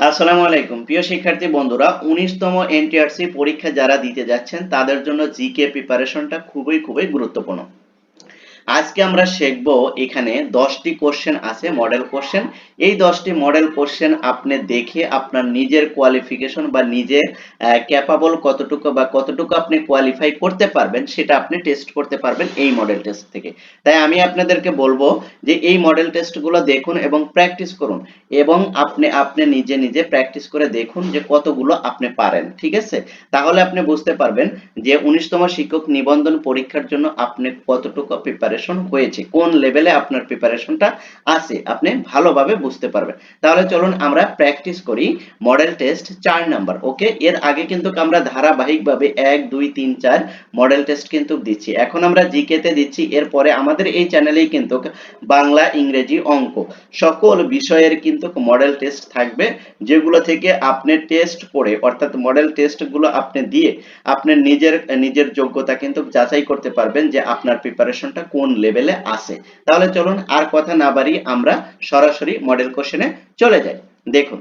আসসালামু আলাইকুম। প্রিয় শিক্ষার্থী বন্ধুরা, উনিশতম এনটিআরসি পরীক্ষা যারা দিতে যাচ্ছেন, তাদের জন্য জিকে প্রিপারেশনটা খুবই খুবই গুরুত্বপূর্ণ। আজকে আমরা শিখব এখানে দশটি কোশ্চেন আছে মডেল কোশ্চেন এই দশটি মডেল কোশ্চেন আপনি দেখে আপনার নিজের কোয়ালিফিকেশন বা নিজের ক্যাপাবল কতটুকু বা কতটুকু আপনি কোয়ালিফাই করতে পারবেন, সেটা আপনি টেস্ট করতে পারবেন এই মডেল টেস্ট থেকে। তাই আমি আপনাদেরকে বলব যে এই মডেল টেস্টগুলো দেখুন এবং প্র্যাকটিস করুন এবং আপনি আপনি নিজে নিজে প্র্যাকটিস করে দেখুন যে কতগুলো আপনি পারেন, ঠিক আছে? তাহলে আপনি বুঝতে পারবেন যে উনিশতম শিক্ষক নিবন্ধন পরীক্ষার জন্য আপনি কতটুকু প্রিপারেশন হয়েছে, কোন লেভেলে আপনার প্রিপারেশনটা আছে, আপনি ভালোভাবে বুঝতে পারবেন। তাহলে চলুন আমরা প্র্যাকটিস করি মডেল টেস্ট চার নাম্বার ওকে এর আগে কিন্তু আমরা ধারাবাহিকভাবে এক, দুই, তিন, চার মডেল টেস্ট কিন্তু দিচ্ছি। এখন আমরা জিকে তে দিচ্ছি, এরপরে আমাদের এই চ্যানেলেই কিন্তু বাংলা, ইংরেজি অঙ্ক। সকল বিষয়ের কিন্তু মডেল টেস্ট থাকবে, যেগুলো থেকে আপনি টেস্ট করে, অর্থাৎ মডেল টেস্টগুলো আপনি দিয়ে, আপনি নিজের নিজের যোগ্যতা কিন্তু যাচাই করতে পারবেন যে আপনার প্রিপারেশনটা কোন লেভেলে আছে। তাহলে চলুন আর কথা না বাড়ি আমরা সরাসরি মডেল কোশ্চেনে চলে যাই। দেখুন,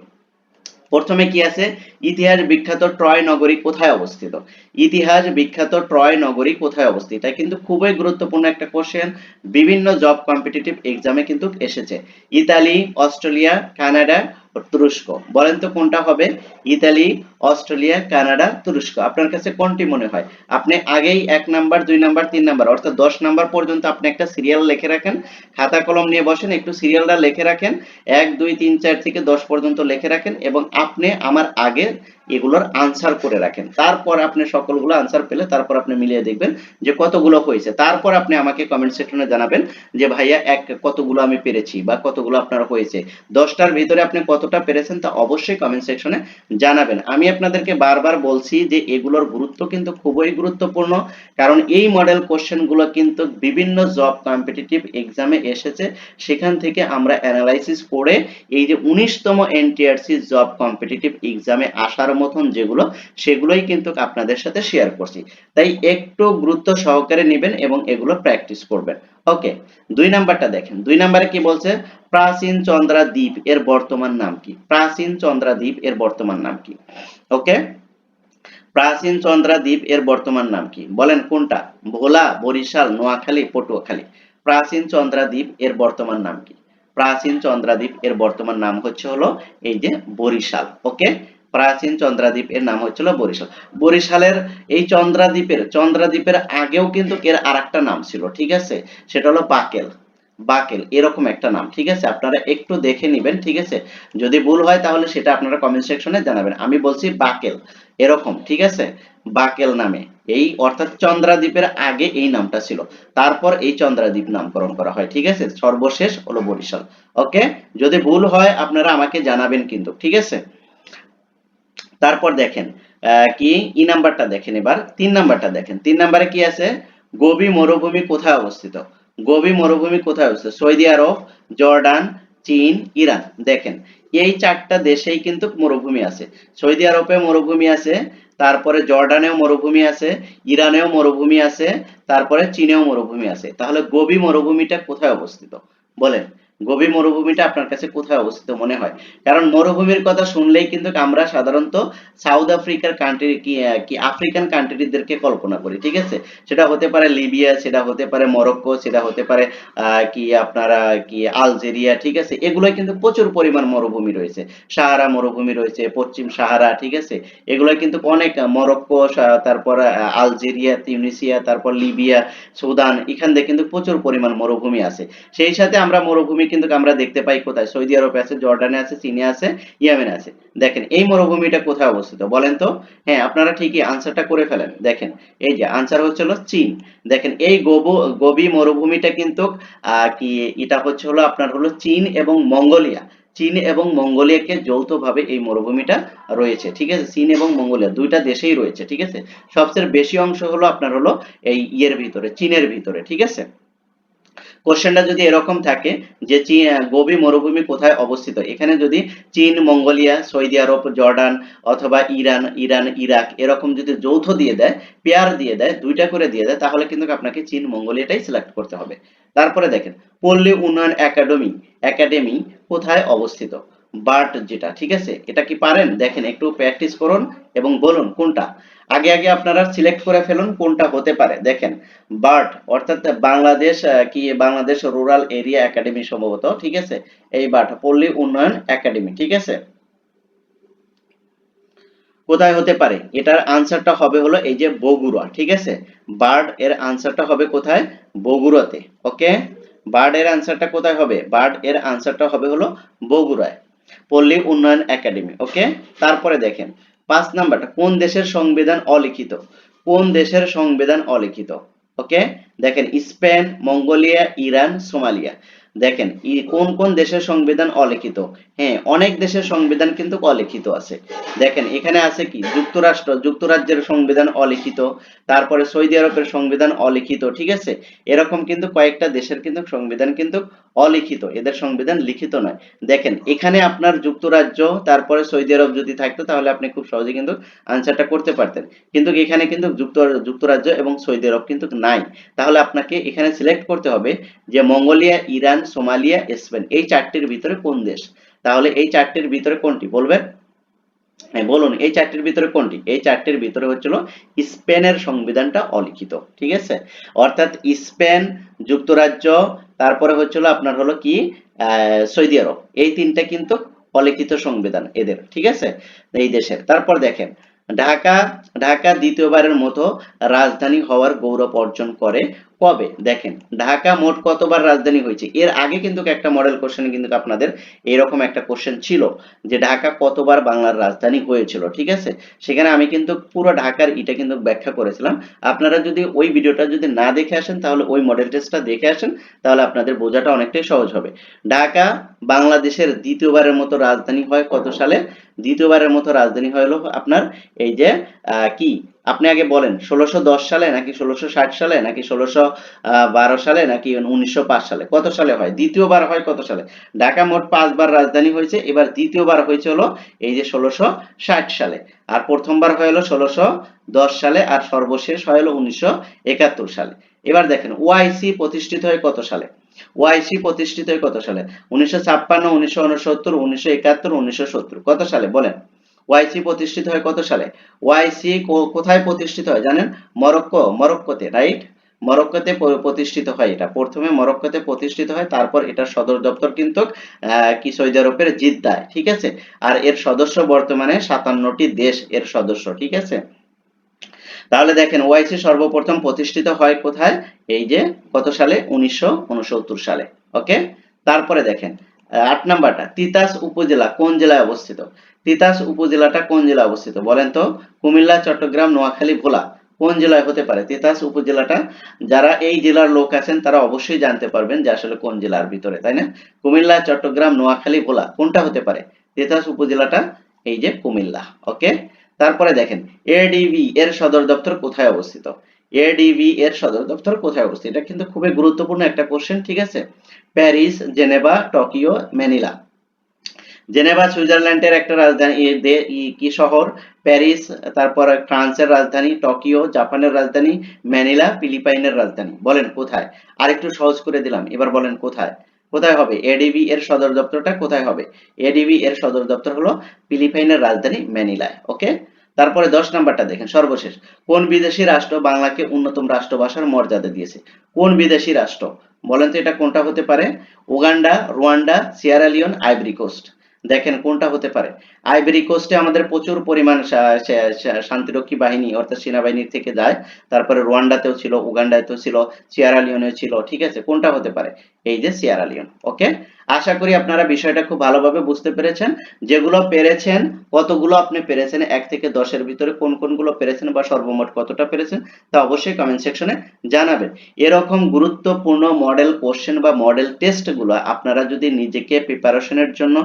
প্রথমে কি আছে? ইতিহাস বিখ্যাত ট্রয় নগরী কোথায় অবস্থিত? ইতিহাস বিখ্যাত ট্রয় নগরী কোথায় অবস্থিত? এটা কিন্তু খুবই গুরুত্বপূর্ণ একটা কোশ্চেন বিভিন্ন জব কম্পিটিটিভ এক্সামে কিন্তু এসেছে। ইতালি, অস্ট্রেলিয়া, কানাডা, তুরস্ক। বলেন তো কোনটা হবে? ইতালি, অস্ট্রেলিয়া, কানাডা, তুরস্ক। আপনার কাছে কোনটি মনে হয়? আপনি আগেই এক নাম্বার, দুই নাম্বার, তিন নাম্বার, অর্থাৎ দশ নাম্বার পর্যন্ত আপনি একটা সিরিয়াল লিখে রাখেন। খাতা কলম নিয়ে বসেন, একটু সিরিয়ালটা লিখে রাখেন। এক, দুই, তিন, চার থেকে দশ পর্যন্ত লিখে রাখেন এবং আপনি আমার আগে it এগুলোর আনসার করে রাখেন। তারপর আপনি সকলগুলো আনসার পেলে তারপর আপনি মিলিয়ে দেখবেন যে কতগুলো হয়েছে। তারপর আপনি আমাকে কমেন্ট সেকশনে জানাবেন যে, ভাইয়া, এক, কতগুলো আমি পেরেছি বা কতগুলো আপনার হয়েছে? দশটার ভিতরে আপনি কতটা পেরেছেন তা অবশ্যই কমেন্ট সেকশনে জানাবেন। আমি আপনাদেরকে বারবার বলছি যে, এগুলোর গুরুত্ব কিন্তু খুবই গুরুত্বপূর্ণ, কারণ এই মডেল কোশ্চেনগুলো কিন্তু বিভিন্ন জব কম্পিটিটিভ এক্সামে এসেছে। সেখান থেকে আমরা অ্যানালাইসিস করে এই যে উনিশতম এনটিআরসি জব কম্পিটিটিভ এক্সামে আসার মতন যেগুলো, সেগুলোই কিন্তু আপনাদের সাথে শেয়ার করছি। তাই একটু গুরুত্ব সহকারে নেবেন এবং এগুলো প্র্যাকটিস করবেন। ওকে দুই নাম্বারটা দেখেন। দুই নাম্বারে কি বলছে? প্রাচীন চন্দ্রা দ্বীপ এর বর্তমান নাম কি? প্রাচীন চন্দ্রা দ্বীপ এর বর্তমান নাম কি? ওকে প্রাচীন চন্দ্রা দ্বীপ এর বর্তমান নাম কি? বলেন কোনটা? ভোলা, বরিশাল, নোয়াখালী, পটুয়াখালী। প্রাচীন চন্দ্রা দ্বীপ এর বর্তমান নাম কি? প্রাচীন চন্দ্রাদ্বীপ এর বর্তমান নাম হচ্ছে হলো এই যে বরিশাল। ওকে প্রাচীন চন্দ্রাদ্বীপ এর নাম হচ্ছিল বরিশাল। বরিশালের এই চন্দ্রাদ্বীপের চন্দ্রাদ্বীপের আগেও কিন্তু এর আরেকটা নাম ছিল, ঠিক আছে? সেটা হলো বাকেল। বাকেল, এরকম একটা নাম, ঠিক আছে? আপনারা একটু দেখে নেবেন, ঠিক আছে? যদি ভুল হয় তাহলে সেটা আপনারা কমেন্ট সেকশনে জানাবেন। আমি বলছি বাকেল, এরকম, ঠিক আছে? বাকেল নামে। এই অর্থাৎ চন্দ্রাদ্বীপের আগে এই নামটা ছিল। তারপর এই চন্দ্রাদ্বীপ নামকরণ করা হয়, ঠিক আছে? সর্বশেষ হলো বরিশাল। ওকে? যদি ভুল হয় আপনারা আমাকে জানাবেন কিন্তু, ঠিক আছে? তারপর দেখেন কি? ই নাম্বারটা দেখেন এবার, তিন নাম্বারটা দেখেন। তিন নাম্বারে কি আছে? গোবি মরুভূমি কোথায় অবস্থিত? গোবি মরুভূমি কোথায় অবস্থিত? সৌদি আরব, জর্ডান, চীন, ইরান। দেখেন, এই চারটা দেশেই কিন্তু মরুভূমি আছে। সৌদি আরবে মরুভূমি আছে, তারপরে জর্ডানেও মরুভূমি আছে, ইরানেও মরুভূমি আছে, তারপরে চীনেও মরুভূমি আছে। তাহলে গোবি মরুভূমিটা কোথায় অবস্থিত? বলেন। গোবি মরুভূমিটা আপনার কাছে কোথায় অবস্থিত মনে হয়? কারণ মরুভূমির কথা শুনলেই কিন্তু আমরা সাধারণত সাউথ আফ্রিকার কান্ট্রি কি আফ্রিকান কান্ট্রিদেরকে কল্পনা করি, ঠিক আছে? সেটা হতে পারে লিবিয়া সেটা হতে পারে মরক্কো সেটা হতে পারে কি আপনারা, কি আলজেরিয়া ঠিক আছে? এগুলোই কিন্তু প্রচুর পরিমাণ মরুভূমি রয়েছে। সাহারা মরুভূমি রয়েছে, পশ্চিম সাহারা, ঠিক আছে? এগুলো কিন্তু অনেক মরক্কো তারপর আলজেরিয়া তিউনিসিয়া তারপর লিবিয়া সুদান এখান থেকে কিন্তু প্রচুর পরিমাণ মরুভূমি আছে। সেই সাথে আমরা মরুভূমি কিন্তু আমরা দেখতে পাই কোথায়? সৌদি আরবে আছে, জর্ডানে আছে, চীনে আছে, ইয়েমেনে আছে। দেখেন, এই মরুভূমিটা কোথায় অবস্থিত বলেন তো? হ্যাঁ আপনারা ঠিকই আনসারটা করে ফেলেন। দেখেন, এই যে আনসার হচ্ছে হলো চীন। দেখেন, এই গোবো, গোবি মরুভূমিটা কিন্তু কি, এটা হচ্ছে হলো আপনার হলো চীন এবং মঙ্গোলিয়া। চীন এবং মঙ্গোলিয়াকে যৌথভাবে এই মরুভূমিটা রয়েছে, ঠিক আছে? চীন এবং মঙ্গোলিয়া, দুইটা দেশেই রয়েছে, ঠিক আছে? সবচেয়ে বেশি অংশ হলো আপনার হলো এই ইয়ের ভিতরে, চীনের ভিতরে, ঠিক আছে? কোশ্চেনটা যদি এরকম থাকে যে গোবি মরুভূমি কোথায় অবস্থিত? এখানে যদি চীন, মঙ্গোলিয়া, সৌদি আরব, জর্ডান অথবা ইরান ইরান, ইরাক এরকম যদি যৌথ দিয়ে দেয় পেয়ার দিয়ে দেয়, দুইটা করে দিয়ে দেয়, তাহলে কিন্তু আপনাকে চীন, মঙ্গোলিয়াটাই সিলেক্ট করতে হবে। তারপরে দেখেন, পল্লী উন্নয়ন একাডেমি একাডেমি কোথায় অবস্থিত? বাট যেটা, ঠিক আছে? এটা কি পারেন? দেখেন, একটু প্র্যাকটিস করুন এবং বলুন কোনটা। আগে আগে আপনারা সিলেক্ট করে ফেলুন কোনটা হতে পারে। দেখেন বার্ট অর্থাৎ বাংলাদেশ কি বাংলাদেশ রুরাল এরিয়া একাডেমি সম্ভবত, ঠিক আছে? এই বার্ট পল্লী উন্নয়ন একাডেমি ঠিক আছে? কোথায় হতে পারে? এটার আনসারটা হবে হলো এই যে বগুড়া, ঠিক আছে? বার্ড এর আনসারটা হবে কোথায়? বগুড়াতে ওকে বার্ড এর আনসারটা কোথায় হবে? বার্ড এর আনসারটা হবে হলো বগুড়ায়। পল্লী উন্নয়ন একাডেমি ওকে তারপরে দেখেন, পাঁচ নাম্বারটা, কোন দেশের সংবিধান অলিখিত? কোন দেশের সংবিধান অলিখিত? ওকে দেখেন, স্পেন, মঙ্গোলিয়া, ইরান, সোমালিয়া। দেখেন কোন কোন দেশের সংবিধান অলিখিত? হ্যাঁ অনেক দেশের সংবিধান কিন্তু অলিখিত আছে। দেখেন, এখানে আছে কি? যুক্তরাষ্ট্র, যুক্তরাজ্যের সংবিধান অলিখিত, তারপরে সৌদি আরবের সংবিধান অলিখিত, ঠিক আছে? এরকম কিন্তু কয়েকটা দেশের কিন্তু সংবিধান কিন্তু অলিখিত, এদের সংবিধান লিখিত নয়। দেখেন, এখানে আপনার যুক্তরাজ্য, তারপরে সৌদি আরব যদি থাকতো, তাহলে আপনি খুব সহজে কিন্তু আনসারটা করতে পারতেন। কিন্তু এখানে কিন্তু যুক্ত, যুক্তরাজ্য এবং সৌদি আরব কিন্তু নাই। তাহলে আপনাকে এখানে সিলেক্ট করতে হবে যে মঙ্গোলিয়া, ইরান সোমালিয়া, স্পেন। এই চারটির ভিতরে কোন দেশ? তাহলে এই চারটির ভিতরে কোনটি? বলবেন হ্যাঁ বলুন, এই চারটির ভিতরে কোনটি? এই চারটির ভিতরে হচ্ছিল স্পেনের সংবিধানটা অলিখিত, ঠিক আছে? অর্থাৎ স্পেন, যুক্তরাজ্য, তারপরে হচ্ছিল আপনার হলো কি? Saudi Arab. এই তিনটা কিন্তু অলিখিত সংবিধান এদের, ঠিক আছে? এই দেশের। তারপর দেখেন, ঢাকা ঢাকা দ্বিতীয়বারের মতো রাজধানী হওয়ার গৌরব অর্জন করে কবে? দেখেন, ঢাকা মোট কতবার রাজধানী হয়েছে? এর আগে কিন্তু একটা মডেল কোশ্চেন কিন্তু আপনাদের এরকম একটা কোশ্চেন ছিল যে ঢাকা কতবার বাংলার রাজধানী হয়েছিল, ঠিক আছে? সেখানে আমি কিন্তু পুরো ঢাকার এটা কিন্তু ব্যাখ্যা করেছিলাম। আপনারা যদি ওই ভিডিওটা যদি না দেখে আসেন, তাহলে ওই মডেল টেস্টটা দেখে আসেন, তাহলে আপনাদের বোঝাটা অনেকটাই সহজ হবে। ঢাকা বাংলাদেশের দ্বিতীয়বারের মতো রাজধানী হয় কত সালে? দ্বিতীয়বারের মতো রাজধানী হলো আপনার এই যে কি? আপনি আগে বলেন, ষোলোশো দশ সালে নাকি ষোলোশো ষাট সালে নাকি ষোলোশো বারো সালে নাকি উনিশশো পাঁচ সালে? কত সালে হয়? দ্বিতীয়বার হয় কত সালে? ঢাকা মোট পাঁচবার রাজধানী হয়েছে, এবার দ্বিতীয়বার হয়েছে হলো এই যে ষোলোশো ষাট সালে। আর প্রথমবার হয় হলো ষোলোশো দশ সালে, আর সর্বশেষ হয় হলো উনিশশো একাত্তর সালে। এবার দেখেন ওআইসি প্রতিষ্ঠিত হয় কত সালে? ওআইসি প্রতিষ্ঠিত হয় কত সালে? উনিশশো ছাপ্পান্ন, উনিশশো উনসত্তর, উনিশশো একাত্তর, উনিশশো সত্তর। কত সালে? বলেন। ওআইসি প্রতিষ্ঠিত হয় কত সালে? ওআইসি কোথায় প্রতিষ্ঠিত হয় জানেন? মরক্কো, মরক্কোতে রাইট মরক্কোতে প্রতিষ্ঠিত হয় এটা। প্রথমে মরক্কোতে প্রতিষ্ঠিত হয়, তারপর এটার সদর দপ্তর কিন্তু কি সৌদি আরবের জিদ্দায়, ঠিক আছে? আর এর সদস্য বর্তমানে সাতান্নটি দেশ এর সদস্য, ঠিক আছে? তাহলে দেখেন ওয়াইসি সর্বপ্রথম প্রতিষ্ঠিত হয় কোথায়? এই যে, কত সালে? উনিশশো উনসত্তর সালে ওকে তারপরে দেখেন আট নাম্বারটা, তিতাস উপজেলা কোন জেলায় অবস্থিত? তিতাস উপজেলাটা কোন জেলায় অবস্থিত? বলেন তো, কুমিল্লা, চট্টগ্রাম, নোয়াখালী, ভোলা কোন জেলায় হতে পারে? তিতাস উপজেলাটা, যারা এই জেলার লোক আছেন, তারা অবশ্যই জানতে পারবেন যে আসলে কোন জেলার ভিতরে, তাই না? কুমিল্লা, চট্টগ্রাম, নোয়াখালী, ভোলা কোনটা হতে পারে? তিতাস উপজেলাটা, এই যে কুমিল্লা ওকে তারপরে দেখেন এডিবি এর সদর দপ্তর কোথায় অবস্থিত? এডিবি এর সদর দপ্তর কোথায় অবস্থিত? এটা কিন্তু খুবই গুরুত্বপূর্ণ একটা কোশ্চেন ঠিক আছে? Paris, Geneva, Tokyo, Manila. Geneva, সুইজারল্যান্ডের একটা রাজধানী কি শহর? প্যারিস, তারপর ফ্রান্সের রাজধানী, টোকিও, জাপানের রাজধানী, ম্যানিলা, ফিলিপাইনের রাজধানী। বলেন কোথায়? আরেকটু সহজ করে দিলাম, এবার বলেন কোথায়? কোথায় হবে? এডিবি এর সদর দপ্তরটা কোথায় হবে? এডিবি এর সদর দপ্তর হলো ফিলিপাইনের রাজধানী ম্যানিলায় ওকে তারপরে দশ নাম্বারটা দেখেন, সর্বশেষ। কোন বিদেশি রাষ্ট্র বাংলাকে উন্নতম রাষ্ট্রভাষার মর্যাদা দিয়েছে? কোন বিদেশি রাষ্ট্র? বলেন তো এটা কোনটা হতে পারে? Uganda, Rwanda Sierra Leone Ivory Coast. দেখেন কোনটা হতে পারে। আইভরি কোস্টে আমাদের প্রচুর পরিমাণ শান্তিরক্ষী বাহিনী, অর্থাৎ সেনাবাহিনীর থেকে যায়। তারপরে রুয়ান্ডাতেও ছিল, উগান্ডাতেও ছিল সিয়ারালিয়নেও ছিল, ঠিক আছে? কোনটা হতে পারে? এই যে সিয়ারালিয়ন ওকে? আশা করি আপনারা বিষয়টা খুব ভালোভাবে বুঝতে পেরেছেন। যেগুলো পেরেছেন, কতগুলো আপনি পেরেছেন, এক থেকে দশের ভিতরে কোন কোনগুলো পেরেছেন বা সর্বমোট কতটা পেরেছেন, তা অবশ্যই কমেন্ট সেকশনে জানাবেন এরকম গুরুত্বপূর্ণ মডেল কোশ্চেন বা মডেল টেস্টগুলো আপনারা যদি নিজেকে প্রিপারেশনের জন্য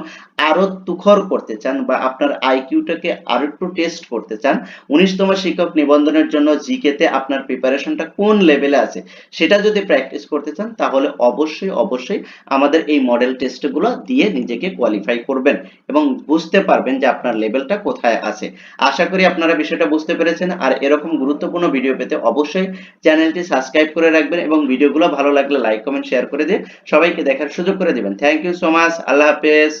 আরও তুখর করতে চান বা আপনার আইকিউটাকে আরও একটু টেস্ট করতে চান, উনিশতম শিক্ষক নিবন্ধনের জন্য জিকে তে আপনার প্রিপারেশনটা কোন লেভেলে আছে, সেটা যদি প্র্যাকটিস করতে চান, তাহলে অবশ্যই অবশ্যই আমাদের এই মডেল টেস্টগুলো দিয়ে নিজেকে কোয়ালিফাই করবেন এবং বুঝতে পারবেন যে আপনার লেভেলটা কোথায় আছে। আশা করি আপনারা বিষয়টা বুঝতে পেরেছেন। আর এরকম গুরুত্বপূর্ণ ভিডিও পেতে অবশ্যই চ্যানেলটি সাবস্ক্রাইব করে রাখবেন এবং ভিডিওগুলো ভালো লাগলে লাইক কমেন্ট শেয়ার করে দিয়ে সবাইকে দেখার সুযোগ করে দিবেন। থ্যাংক ইউ সো মাচ আল্লাহ হাফেজ।